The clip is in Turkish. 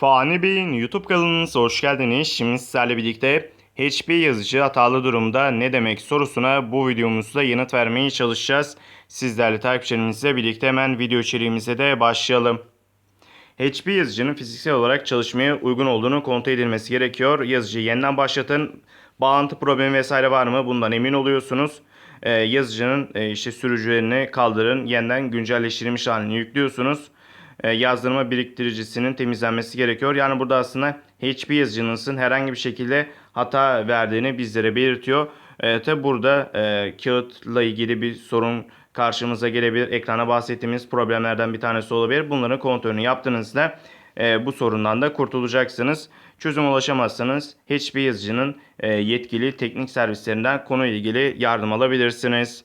Fani Bey'in YouTube kanalınıza hoş geldiniz. Şimdi sizlerle birlikte HP yazıcı hatalı durumda ne demek sorusuna bu videomuzda yanıt vermeye çalışacağız. Sizlerle takipçilerimizle birlikte hemen video içeriğimize de başlayalım. HP yazıcının fiziksel olarak çalışmaya uygun olduğunu kontrol edilmesi gerekiyor. Yazıcıyı yeniden başlatın. Bağlantı problemi vesaire var mı? Bundan emin oluyorsunuz. Ee, yazıcının e, işte sürücülerini kaldırın. Yeniden güncelleştirilmiş halini yüklüyorsunuz. Ee, yazdırma biriktiricisinin temizlenmesi gerekiyor. Yani burada aslında HP yazıcınızın herhangi bir şekilde hata verdiğini bizlere belirtiyor. Ee, tabi burada e, kağıtla ilgili bir sorun karşımıza gelebilir. Ekrana bahsettiğimiz problemlerden bir tanesi olabilir. Bunların kontrolünü yaptığınızda e, bu sorundan da kurtulacaksınız. Çözüm ulaşamazsanız HP yazıcının e, yetkili teknik servislerinden konuyla ilgili yardım alabilirsiniz.